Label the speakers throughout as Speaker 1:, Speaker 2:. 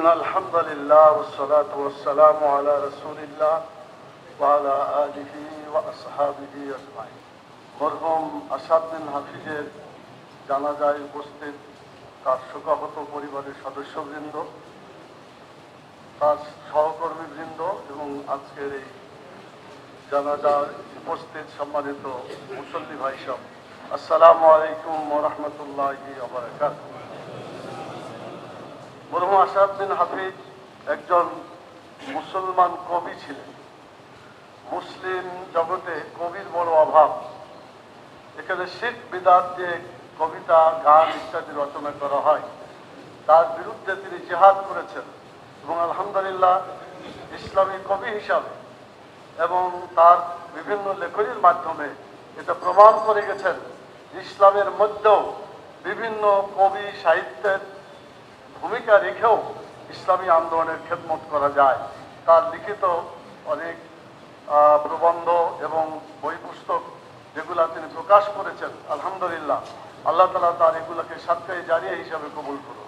Speaker 1: إن الحمد لله والصلاة والسلام على رسول الله وعلى آله وأصحابه أجمعين মরহুম আসাদ বিন হাফিজের জানাজায় উপস্থিত তার শোকাহত পরিবারের সদস্যবৃন্দ তার সহকর্মীবৃন্দ এবং আজকের এই জানাজার উপস্থিত সম্মানিত মুসল্লি ভাই সব আসসালামু আলাইকুম রহমতুল্লাহি আবরাকাত মরহুম আসাদ হাফিজ একজন মুসলমান কবি ছিলেন। মুসলিম জগতে কবির বড় অভাব। এখানে শিখ বিদাত যে কবিতা, গান ইত্যাদি রচনা করা হয়। তার বিরুদ্ধে তিনি জেহাদ করেছেন এবং আলহামদুলিল্লাহ ইসলামী কবি হিসাবে এবং তার বিভিন্ন লেখনীর মাধ্যমে এটা প্রমাণ করে গেছেন। ইসলামের মধ্যেও বিভিন্ন কবি, সাহিত্যের ভূমিকা রেখেও ইসলামী আন্দোলনের খেদমত করা যায়। তার লিখিত অনেক প্রবন্ধ এবং বই পুস্তক যেগুলা তিনি প্রকাশ করেছেন, আলহামদুলিল্লাহ, আল্লাহ তালা তার এগুলোকে সাতকাই জারিয়া হিসাবে কবুল করুন।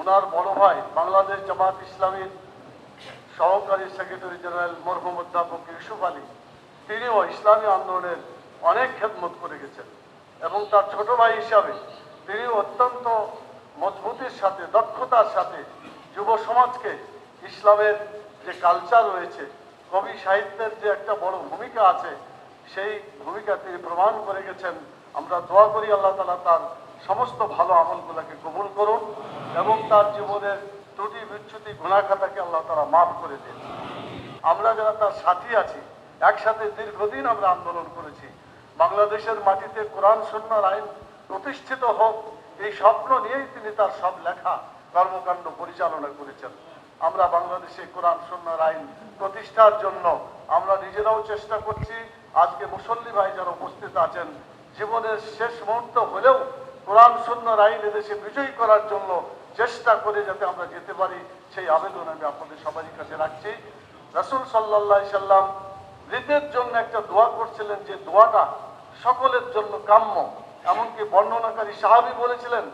Speaker 1: ওনার বড় ভাই বাংলাদেশ জামাত ইসলামীর সহকারী সেক্রেটারি জেনারেল মরহুম অধ্যাপক ইউসুফ আলী, তিনিও ইসলামী আন্দোলনের অনেক খেদমত করে গেছেন এবং তার ছোট ভাই হিসাবে তিনি অত্যন্ত মজবুতির সাথে, দক্ষতার সাথে যুব সমাজকে ইসলামের যে কালচার রয়েছে, কবি সাহিত্যের যে একটা বড় ভূমিকা আছে, সেই ভূমিকা তিনি প্রমাণ করে গেছেন। আমরা দোয়া করি আল্লাহ তালা তার সমস্ত ভালো আমলগুলোকে কবুল করুন এবং তার জীবনের ত্রুটি, বিচ্যুতি, গুণাখাতাকে আল্লাহ তারা মাফ করে দিন। আমরা যারা তার সাথী আছি, একসাথে দীর্ঘদিন আমরা আন্দোলন করেছি। বাংলাদেশের মাটিতে কোরআন সন্ন্যার আইন প্রতিষ্ঠিত হোক এই স্বপ্ন নিয়েই তিনি তার সব লেখা কর্মকাণ্ড পরিচালনা করেছেন। আমরা বাংলাদেশে কোরআন সন্ন্যার আইন প্রতিষ্ঠার জন্য আমরা নিজেরাও চেষ্টা করছি। আজকে মুসল্লি ভাই যারা উপস্থিত আছেন, জীবনের শেষ মুহূর্ত হলেও কোরআন সন্ন্যার আইন এদেশে বিজয়ী করার জন্য চেষ্টা করে যাতে আমরা যেতে পারি, সেই আবেদন আমি আপনাদের সবারই কাছে রাখছি। রাসুল সাল্লাহ সাল্লাম মৃতের জন্য একটা দোয়া করছিলেন, যে দোয়াটা সকলের জন্য কাম্য। এমনকি বর্ণনাকারী সাহাবি বলেছিলেন,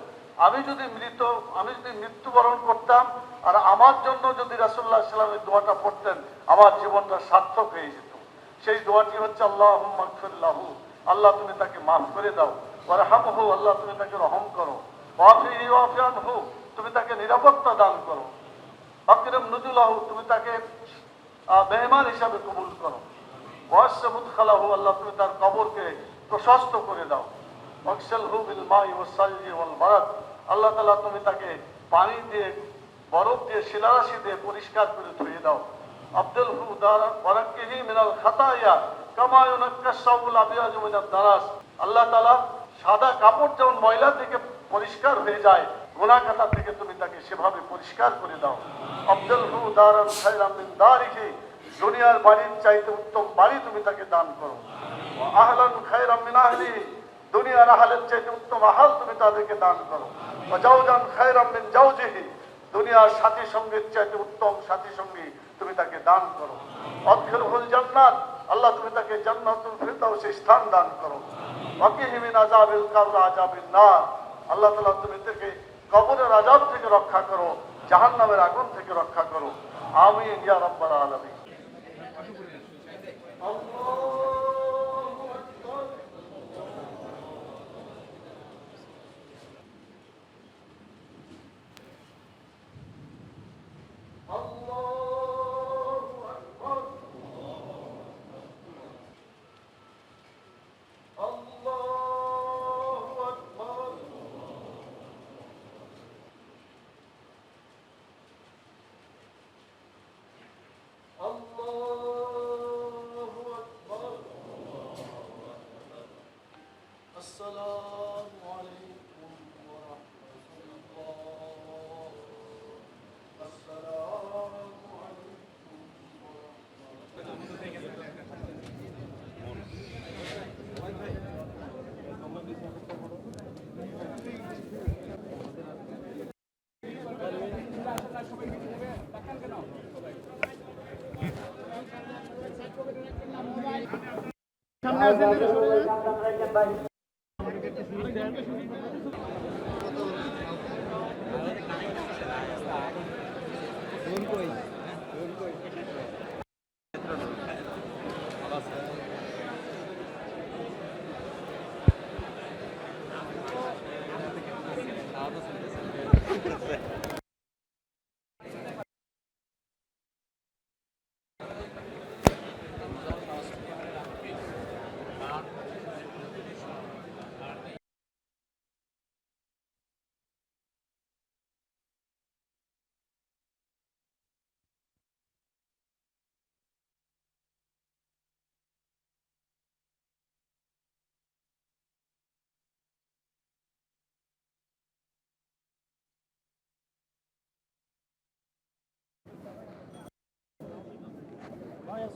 Speaker 1: আমি যদি মৃত, আমি যদি মৃত্যুবরণ করতাম, আর আমার জন্য যদি রাসুল্লাহ সাল্লামের দোয়াটা পড়তেন, আমার জীবনটা সার্থক হয়ে যেত। সেই দোয়াটি হচ্ছে আল্লাহ মাকফিল্লাহু আল্লাহ তুমি তাকে মাফ করে দাও, ওয়ারহামহু আল্লাহ তুমি তাকে রহম করো ওয়াফিয়ানহু তুমি তাকে নিরাপত্তা দান করো আকরম নজুলাহু তুমি তাকে মেহমান হিসাবে কবুল করো ওয়াসামুদ খালাহু আল্লাহ তুমি তার কবরকে প্রশস্ত করে দাও। আল্লাহ তুমি তাকে পানি দিয়ে, বরফ দিয়ে, শিলারাশি দিয়ে পরিষ্কার করে ধুয়ে দাও। আব্দুল হু মিনাল খাতায়া আল্লাহ সাদা কাপড় যেমন ময়লা থেকে পরিষ্কার হয়ে যায় গোনা থেকে তুমি তাকে সেভাবে পরিষ্কার করে দাও। আব্দুল হু দারান দুনিয়ার বাড়ির চাইতে উত্তম বাড়ি তুমি তাকে দান করো। আহলান খায়রাম মিন আহলি দুনিয়ার আহলের চাইতে উত্তম আহাল তুমি তাদেরকে দান করো। জাউজান খায়রাম মিন জাউজিহি দুনিয়ার সাথী সঙ্গীর চাইতে উত্তম সাথী সঙ্গী তুমি তাকে দান করো। অক্ষর হল জান্নাত আল্লাহ তুমি তাকে জান্নাতুল ফিরদাউসে স্থান দান করো। ওয়াকিহি মিন আযাবিল কবর আযাবিন নার আল্লাহ তাআলা তুমি তাকে কবরের আযাব থেকে রক্ষা করো জাহান্নামের আগুন থেকে রক্ষা করো। আমিন ইয়া রাব্বাল আলামিন। السلام عليكم ورحمة الله السلام عليكم. সামনে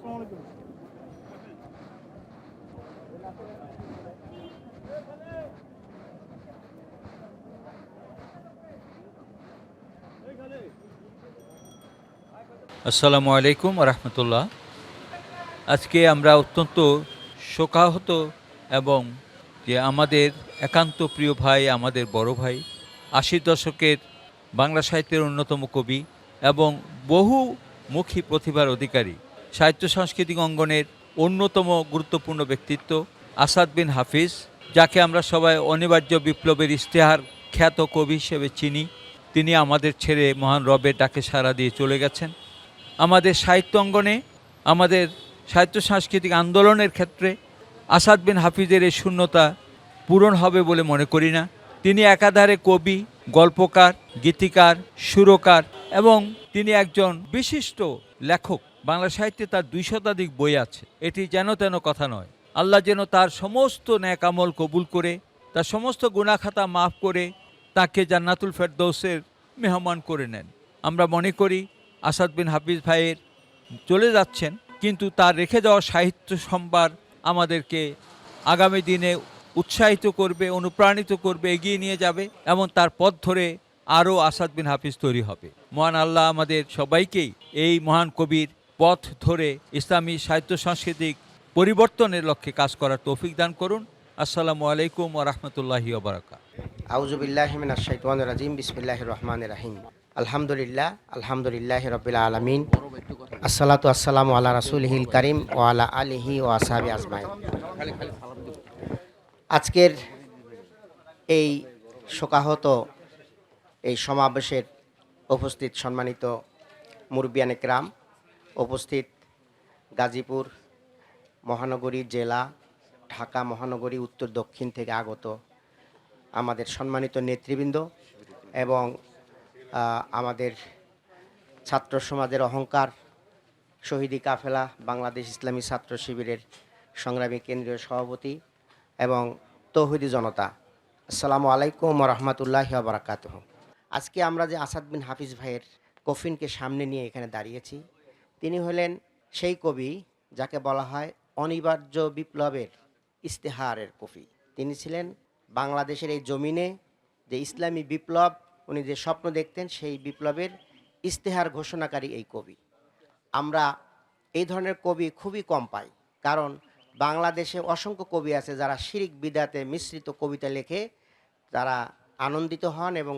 Speaker 1: আসসালামু আলাইকুম
Speaker 2: রহমতুল্লাহ। আজকে আমরা অত্যন্ত শোকাহত এবং যে আমাদের একান্ত প্রিয় ভাই, আমাদের বড় ভাই, আশির দশকের বাংলা সাহিত্যের অন্যতম কবি এবং বহুমুখী প্রতিভার অধিকারী সাহিত্য সাংস্কৃতিক অঙ্গনের অন্যতম গুরুত্বপূর্ণ ব্যক্তিত্ব আসাদ বিন হাফিজ, যাকে আমরা সবাই অনিবার্য বিপ্লবের ইশতেহার খ্যাত কবি হিসেবে চিনি। তিনি আমাদের ছেড়ে মহান রবের ডাকে সাড়া দিয়ে চলে গেছেন। আমাদের সাহিত্য অঙ্গনে, আমাদের সাহিত্য সাংস্কৃতিক আন্দোলনের ক্ষেত্রে আসাদ বিন হাফিজের এই শূন্যতা পূরণ হবে বলে মনে করি না। তিনি একাধারে কবি, গল্পকার, গীতিকার, সুরকার এবং তিনি একজন বিশিষ্ট লেখক। বাংলা সাহিত্যে তার দুই শতাধিক বই আছে। এটি যেন তেন কথা নয়। আল্লাহ যেন তার সমস্ত ন্যাক আমল কবুল করে, তার সমস্ত গুণাখাতা মাফ করে, তাকে জান্নাতুল ফেরদৌসের মেহমান করে নেন। আমরা মনে করি, আসাদ বিন হাফিজ ভাইয়ের চলে যাচ্ছেন, কিন্তু তার রেখে যাওয়া সাহিত্য সম্ভার আমাদেরকে আগামী দিনে উৎসাহিত করবে, অনুপ্রাণিত করবে, এগিয়ে নিয়ে যাবে এবং তার পথ ধরে আরও আসাদ বিন হাফিজ তৈরি হবে। মহান আল্লাহ আমাদের সবাইকেই এই মহান কবির পথ ধরে ইসলামী সাহিত্য সাংস্কৃতিক পরিবর্তনের লক্ষ্যে কাজ করার তৌফিক দান করুন। আসসালামু আলাইকুম রহমতুল্লাহি ওবরাকাত
Speaker 3: আউজুবিল্লাহিমিন শাইতান রাজিম বিসমিল্লাহ রহমান রাহিম। আলহামদুলিল্লাহ আলহামদুলিল্লাহ রবিল আলমিন। আসসালাতু আসসালামু আল্লাহ রাসুলহিল করিম ও আলা আলিহি ও আসাবি আজমাই আজকের এই শোকাহত এই সমাবেশের উপস্থিত সম্মানিত মুরবিয়ান একরাম উপস্থিত গাজীপুর মহানগরী জেলা, ঢাকা মহানগরী, উত্তর দক্ষিণ থেকে আগত আমাদের সম্মানিত নেতৃবৃন্দ এবং আমাদের ছাত্র সমাজের অহংকার, শহীদি কাফেলা, বাংলাদেশ ইসলামী ছাত্র শিবিরের সংগ্রামী কেন্দ্রীয় সভাপতি এবং তৌহিদি জনতা। আসসালামু আলাইকুম রহমতুল্লাহ বারাকাত আজকে আমরা যে আসাদ বিন হাফিজ ভাইয়ের কফিনকে সামনে নিয়ে এখানে দাঁড়িয়েছি তিনি হলেন সেই কবি যাকে বলা হয় অনিবার্য বিপ্লবের ইস্তেহারের কবি তিনি ছিলেন বাংলাদেশের এই জমিনে যে ইসলামী বিপ্লব, উনি যে স্বপ্ন দেখতেন সেই বিপ্লবের ইস্তেহার ঘোষণাকারী এই কবি। আমরা এই ধরনের কবি খুবই কম পাই, কারণ বাংলাদেশে অসংখ্য কবি আছে যারা শিরিক বিদাতে মিশ্রিত কবিতা লেখে, তারা আনন্দিত হন এবং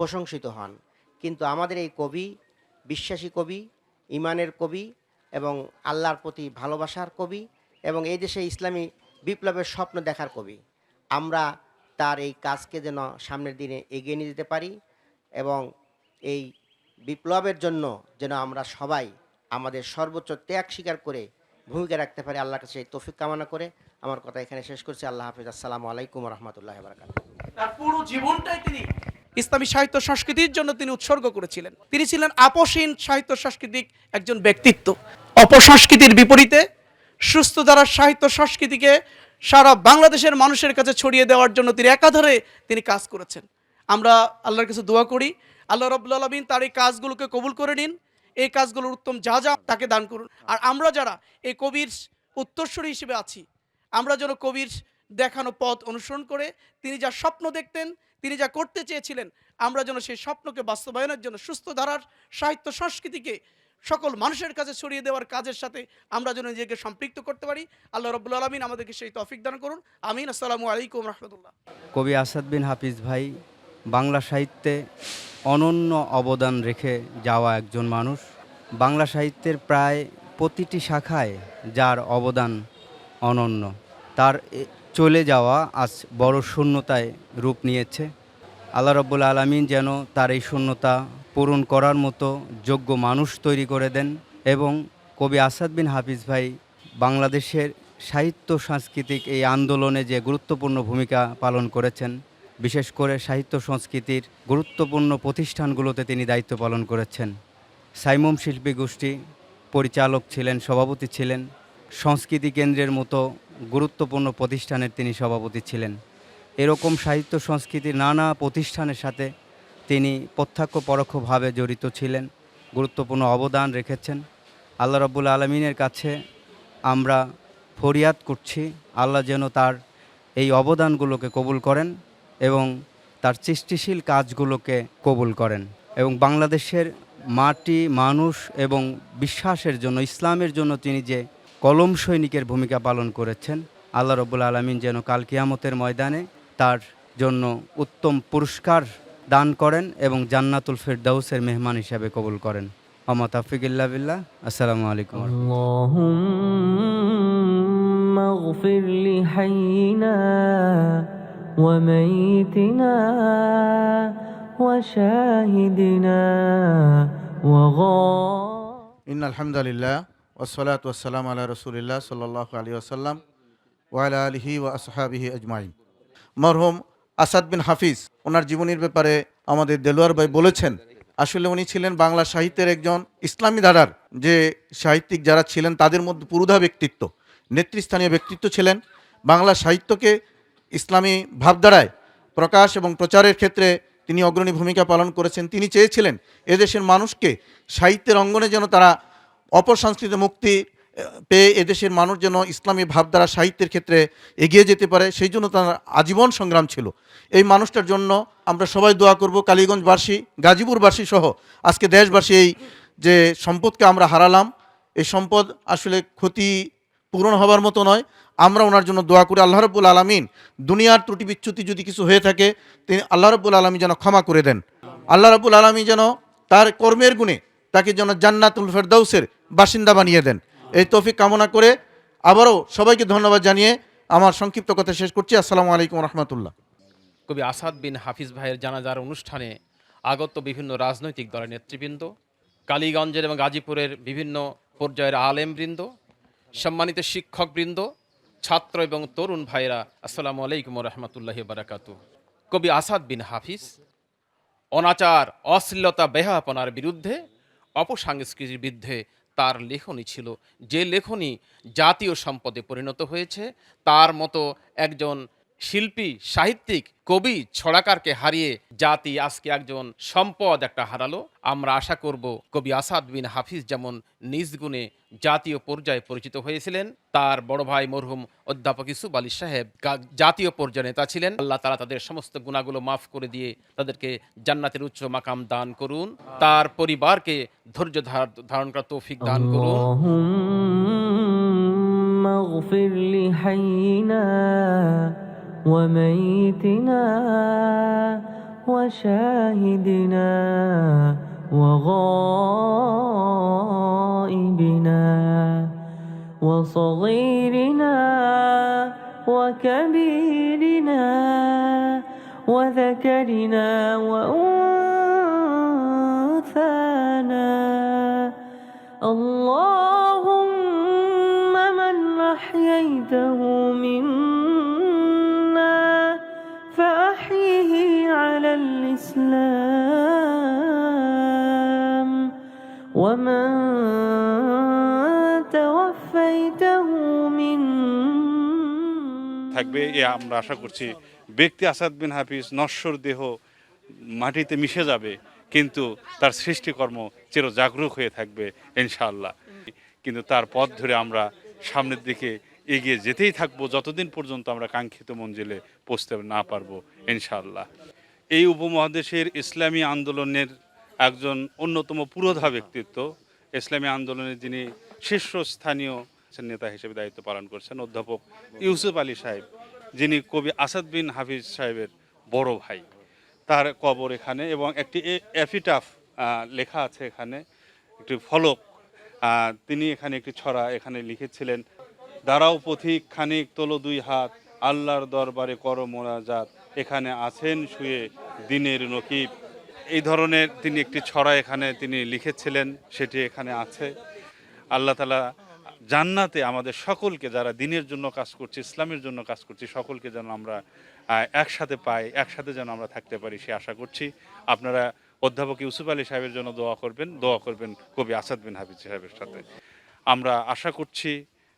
Speaker 3: প্রশংসিত হন। কিন্তু আমাদের এই কবি, বিশ্বাসী কবি ইমানের কবি এবং আল্লাহর প্রতি ভালোবাসার কবি এবং এই দেশে ইসলামী বিপ্লবের স্বপ্ন দেখার কবি। আমরা তার এই কাজকে যেন সামনের দিনে এগিয়ে নিয়ে যেতে পারি এবং এই বিপ্লবের জন্য যেন আমরা সবাই আমাদের সর্বোচ্চ ত্যাগ স্বীকার করে ভূমিকা রাখতে পারি আল্লাহর কাছে এই তৌফিক কামনা করে। আমার কথা এখানে শেষ করছি। আল্লাহ হাফিজ। আসসালামু আলাইকুম রহমতুল্লাহ বারকাত
Speaker 4: তার পুরো জীবনটাই তিনি ইসলামী সাহিত্য সংস্কৃতির জন্য তিনি উৎসর্গ করেছিলেন। তিনি ছিলেন আপোষহীন সাহিত্য সাংস্কৃতিক একজন ব্যক্তিত্ব। অপসংস্কৃতির বিপরীতে সুস্থ দ্বারা সাহিত্য সংস্কৃতিকে সারা বাংলাদেশের মানুষের কাছে ছড়িয়ে দেওয়ার জন্য তিনি একাধারে তিনি কাজ করেছেন। আমরা আল্লাহর কাছে দোয়া করি, আল্লাহ রব্বুল আলমিন তার এই কাজগুলোকে কবুল করে নিন। এই কাজগুলোর উত্তম যা যা তাকে দান করুন। আর আমরা যারা এই কবির উত্তরস্বরী হিসেবে আছি, আমরা যেন কবির দেখানো পথ অনুসরণ করে, তিনি যা স্বপ্ন দেখতেন তিনি যা করতে চেয়েছিলেন, আমরা যেন সেই স্বপ্নকে বাস্তবায়নের জন্য সুস্থ ধারার সাহিত্য সংস্কৃতিকে সকল মানুষের কাছে ছড়িয়ে দেওয়ার কাজের সাথে আমরা যেন নিজেকে সম্পৃক্ত করতে পারি। আল্লাহ রব্বুল আলমিন আমাদেরকে সেই তফিক দান করুন। আমিন। আসসালামু আলাইকুম রহমতুল্লাহ।
Speaker 5: কবি আসাদ বিন হাফিজ ভাই, বাংলা সাহিত্যে অনন্য অবদান রেখে যাওয়া একজন মানুষ। বাংলা সাহিত্যের প্রায় প্রতিটি শাখায় যার অবদান অনন্য। তার চলে যাওয়া আজ বড় শূন্যতায় রূপ নিয়েছে। আল্লাহ রব্বুল আলমিন যেন তার এই শূন্যতা পূরণ করার মতো যোগ্য মানুষ তৈরি করে দেন এবং কবি আসাদ বিন হাফিজ ভাই বাংলাদেশের সাহিত্য, সাংস্কৃতিক এই আন্দোলনে যে গুরুত্বপূর্ণ ভূমিকা পালন করেছেন, বিশেষ করে সাহিত্য, সংস্কৃতির গুরুত্বপূর্ণ প্রতিষ্ঠানগুলোতে তিনি দায়িত্ব পালন করেছেন। সাইমুম শিল্পী গোষ্ঠী পরিচালক ছিলেন, সভাপতি ছিলেন, সংস্কৃতি কেন্দ্রের মতো গুরুত্বপূর্ণ প্রতিষ্ঠানের তিনি সভাপতি ছিলেন। এরকম সাহিত্য সংস্কৃতির নানা প্রতিষ্ঠানের সাথে তিনি প্রত্যক্ষ পরোক্ষভাবে জড়িত ছিলেন, গুরুত্বপূর্ণ অবদান রেখেছেন। আল্লাহ রব্বুল আলমিনের কাছে আমরা ফরিয়াদ করছি, আল্লাহ যেন তার এই অবদানগুলোকে কবুল করেন এবং তার সৃষ্টিশীল কাজগুলোকে কবুল করেন এবং বাংলাদেশের মাটি, মানুষ এবং বিশ্বাসের জন্য, ইসলামের জন্য তিনি যে কলম সৈনিকের ভূমিকা পালন করেছেন আল্লাহ রব্বুল আলমিন যেন কাল কিয়ামতের ময়দানে তার জন্য উত্তম পুরস্কার দান করেন এবং জান্নাতুল ফেরদাউসের মেহমান হিসাবে কবুল করেন আমা তাফিকুল্লাহ বিল্লাহ আসসালামু আলাইকুম
Speaker 6: اللهم اغفر لحينا وميتنا وشاهدنا وغائبنا
Speaker 7: ইন আলহামদুলিল্লাহ ওসলাত ওসালাম আল্লাহ রসুলিল্লাহ সাল্লাহ আলী আসাল্লাম ওয়ালা আলহি ও আসহাবিহি আজমাইন মরহুম আসাদ বিন হাফিজ, ওনার জীবনীর ব্যাপারে আমাদের দেলোয়ার ভাই বলেছেন, আসলে উনি ছিলেন বাংলা সাহিত্যের একজন ইসলামী ধারার যে সাহিত্যিক যারা ছিলেন তাদের মধ্যে পুরুধা ব্যক্তিত্ব, নেতৃস্থানীয় ব্যক্তিত্ব ছিলেন। বাংলা সাহিত্যকে ইসলামী ভাবধারায় প্রকাশ এবং প্রচারের ক্ষেত্রে তিনি অগ্রণী ভূমিকা পালন করেছেন। তিনি চেয়েছিলেন এদেশের মানুষকে সাহিত্যের অঙ্গনে যেন তারা অপসংস্কৃত মুক্তি পেয়ে এদেশের মানুষ যেন ইসলামী ভাবধারা সাহিত্যের ক্ষেত্রে এগিয়ে যেতে পারে, সেই জন্য তার আজীবন সংগ্রাম ছিল। এই মানুষটার জন্য আমরা সবাই দোয়া করব, কালীগঞ্জবাসী, গাজীপুরবাসী সহ। আজকে দেশবাসী এই যে সম্পদকে আমরা হারালাম, এই সম্পদ আসলে ক্ষতি পূরণ হবার মতো নয়। আমরা ওনার জন্য দোয়া করি, আল্লাহ রব্বুল আলমিন দুনিয়ার ত্রুটি বিচ্যুতি যদি কিছু হয়ে থাকে, তিনি আল্লাহ রব্বুল আলমী যেন ক্ষমা করে দেন। আল্লাহ রব্বুল আলমী যেন তার কর্মের গুণে তাকে যেন জান্নাতুল ফেরদাউসের বাসিন্দা বানিয়ে দেন। এই তৌফিক কামনা করে আবারও সবাইকে ধন্যবাদ জানিয়ে আমার সংক্ষিপ্ত কথা শেষ করছি। আসসালামু আলাইকুম রহমতুল্লাহ।
Speaker 8: কবি আসাদ বিন হাফিজ ভাইয়ের জানাজার অনুষ্ঠানে আগত বিভিন্ন রাজনৈতিক দলের নেতৃবৃন্দ, কালীগঞ্জের এবং গাজীপুরের বিভিন্ন পর্যায়ের আলেমবৃন্দ, সম্মানিত শিক্ষকবৃন্দ, ছাত্র এবং তরুণ ভাইরা আসসালামু আলাইকুম রহমতুল্লাহ বারাকাতু কবি আসাদ বিন হাফিজ, অনাচার, অশ্লীলতা বেহাপনার বিরুদ্ধে, অপসংস্কৃতির বিরুদ্ধে তার লেখনী ছিল। যে লেখনী জাতীয় সম্পদে পরিণত হয়েছে তার মতো একজন শিল্পী সাহিত্যিক কবি ছড়াকারকে হারিয়ে জাতি আজকে একজন সম্পদ একটা হারালো আমরা আশা করব কবি আসাদ বিন হাফিজ যেমন নিজ গুণে জাতীয় পর্যায়ে পরিচিত হয়েছিলেন তার বড় ভাই মরহুম অধ্যাপক ইসুফ আলী সাহেব গা- জাতীয় পর্যায়ে নেতা ছিলেন আল্লাহ তারা তাদের সমস্ত গুণাগুলো মাফ করে দিয়ে তাদেরকে জান্নাতের উচ্চ মাকাম দান করুন তার পরিবারকে ধৈর্য ধার- ধারণ করার তৌফিক দান করুন
Speaker 6: اللهم اغفر لحينا وميتنا وشاهدنا وغائبنا وصغيرنا وكبيرنا وذكرنا وأنثانا. اللهم من أحييته منا الإسلام ومن توفيته منا
Speaker 9: থাকবে এ আমরা আশা করছি ব্যক্তি আসাদ বিন হাফিজ নশ্বর দেহ মাটিতে মিশে যাবে কিন্তু তার সৃষ্টিকর্ম চির জাগরুক হয়ে থাকবে ইনশাআল্লাহ কিন্তু তার পথ ধরে আমরা সামনের দিকে এগিয়ে যেতেই থাকবো যতদিন পর্যন্ত আমরা কাঙ্ক্ষিত মঞ্জিলে পৌঁছতে না পারবো ইনশাআল্লাহ এই উপমহাদেশের ইসলামী আন্দোলনের একজন অন্যতম পুরোধা ব্যক্তিত্ব। ইসলামী আন্দোলনের যিনি শীর্ষস্থানীয় নেতা হিসেবে দায়িত্ব পালন করছেন, অধ্যাপক ইউসুফ আলী সাহেব, যিনি কবি আসাদ বিন হাফিজ সাহেবের বড় ভাই। তার কবর এখানে এবং একটি এফিটাফ লেখা আছে এখানে, একটি ফলক। তিনি এখানে একটি ছড়া এখানে লিখেছিলেন, দাঁড়াও পথিক খানিক তোলো দুই হাত, আল্লাহর দরবারে কর মোনাজাত। এখানে আছেন, শুয়ে দিনের নকিব। এই ধরনের তিনি একটি ছড়া এখানে তিনি লিখেছিলেন, সেটি এখানে আছে। আল্লাহ তালা জান্নাতে আমাদের সকলকে যারা দিনের জন্য কাজ করছি, ইসলামের জন্য কাজ করছি, সকলকে যেন আমরা একসাথে পাই, একসাথে যেন আমরা থাকতে পারি, সে আশা করছি। আপনারা অধ্যাপক ইউসুফ আলী সাহেবের জন্য দোয়া করবেন দোয়া করবেন কবি আসাদ বিন হাফিজ সাহেবের সাথে। আমরা আশা করছি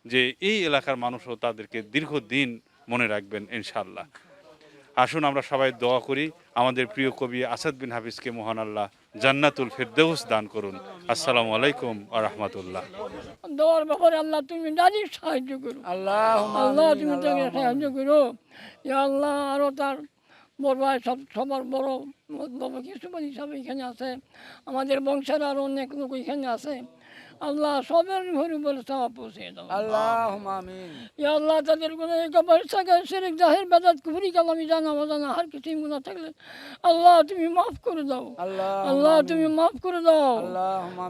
Speaker 9: যে এই এলাকার মানুষও তাদেরকে দীর্ঘদিন মনে রাখবেন ইনশাল্লাহ আসুন আমরা সবাই দোয়া করি আমাদের প্রিয় কবি আসাদ বিন হাফিজকে মহান আল্লাহ জান্নাতুল ফেরদেউস দান করুন। আসসালামু আলাইকুম আ রহমতুল্লাহ।
Speaker 10: দোয়ার ব্যাপারে আল্লাহ তুমি ডাইরেক্ট সাহায্য করো। আল্লাহ আল্লাহ তুমি তাকে সাহায্য করো। ইয়া আল্লাহ আরও তার বড় ভাই সব সবার বড় বড় কিছু হিসাবে এখানে আছে। আমাদের বংশের আরও অনেক লোক এখানে আছে। আল্লাহ সবের ঘরে বলে চাওয়া পৌঁছে দাও।
Speaker 5: আল্লাহ আমিন।
Speaker 10: ইয়া আল্লাহ তাদের কোনো একবার সাকা শিরিক জাহির বেদাত কুফরি কালামি জানা অজানা হার কিছু গুণা থাকলে আল্লাহ তুমি মাফ করে দাও।
Speaker 5: আল্লাহ
Speaker 10: আল্লাহ তুমি মাফ করে দাও।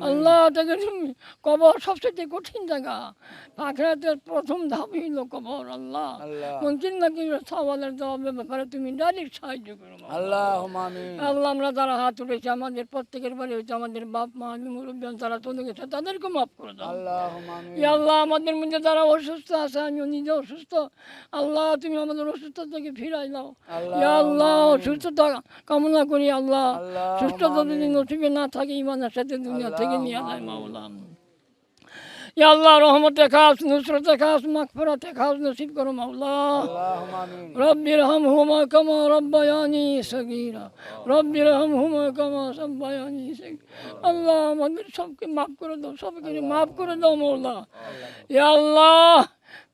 Speaker 10: আল্লাহ তাকে তুমি কবর সবচেয়ে কঠিন জায়গা। আখরাতের প্রথম ধাপ হইল কবর আল্লাহ। মন্ত্রী নাকি সওয়ালের জবাবের ব্যাপারে তুমি ডাইরেক্ট সাহায্য করো আল্লাহ আমিন। আল্লাহ আমরা যারা হাত উঠেছি আমাদের প্রত্যেকের বাড়ি হয়েছে আমাদের বাপ মা মুরব্বী তারা চলে গেছে তাদেরকে মাফ করে দাও। ইয়া আল্লাহ আমাদের মধ্যে যারা অসুস্থ আছে আমি নিজে অসুস্থ। আল্লাহ তুমি আমাদের অসুস্থ থেকে ফিরাই দাও। ইয়া আল্লাহ সুস্থতা কামনা করি আল্লাহ। সুস্থতা যদি নথিবে না থাকে ইমানের সাথে দুনিয়া থেকে নিয়ে যায় মাওলা ইয়া আল্লাহ রহমতে খাস নুসরতে খাস মাগফিরাতে খাস নসিব করো মাওলা রব্বির হাম হুমা কামা রব্বায়ানি সগীরা রব্বির হাম হুমা কামা রব্বায়ানি সগীরা আল্লাহ আমাদের সবকে মাফ করে দাও সবকে মাফ করে দাও মাওলা ইয়া আল্লাহ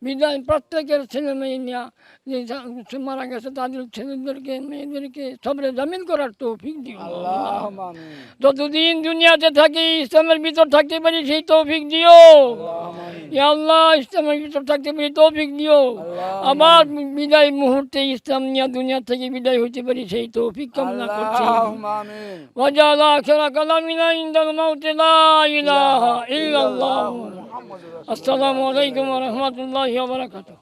Speaker 10: বিদায় প্রত্যেকের ছেলে মেয়ে নিয়ে যে যা- মারা গেছে তাদের ছেলেদেরকে মেয়েদেরকে সবরে জামিন করার তৌফিক দিও যতদিন দুনিয়াতে থাকি ইসলামের ভিতর থাকতে পারি সেই তৌফিক দিও ইয়া আল্লাহ ইসলামের ভিতর থাকতে পারি তৌফিক দিও আবার বিদায় মুহূর্তে ইসলাম নিয়ে দুনিয়া থেকে বিদায় হইতে পারি সেই তৌফিক কামনা করছি وجعل آخر كلامنا عند الموت لا إله إلا الله السلام عليكم ورحمة الله છ વર્ષ હતો